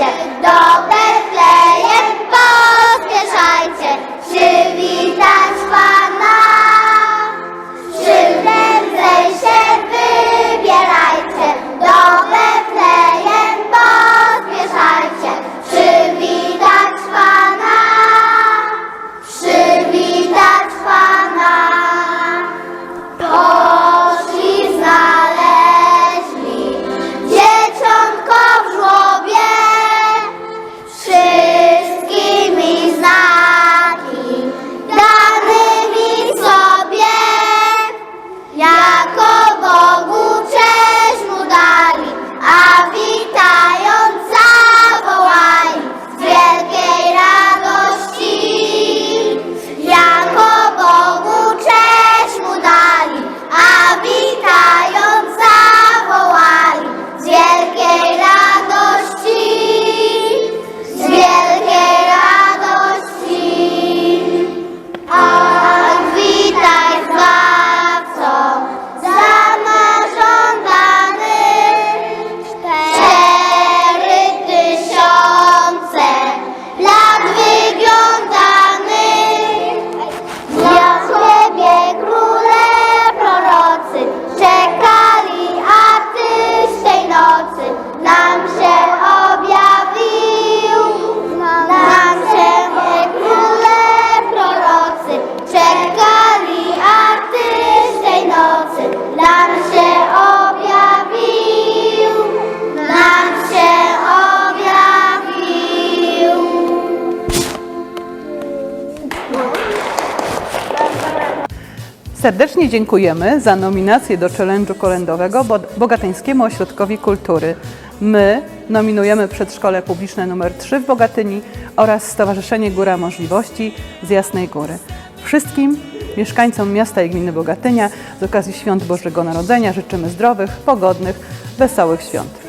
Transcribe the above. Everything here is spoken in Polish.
як добре. Serdecznie dziękujemy za nominację do challenge'u kolędowego Bo- Bogatyńskiemu Ośrodkowi Kultury. My nominujemy Przedszkole Publiczne nr 3 w Bogatyni oraz Stowarzyszenie Góra Możliwości z Jasnej Góry. Wszystkim mieszkańcom miasta i gminy Bogatynia z okazji Świąt Bożego Narodzenia życzymy zdrowych, pogodnych, wesołych świąt.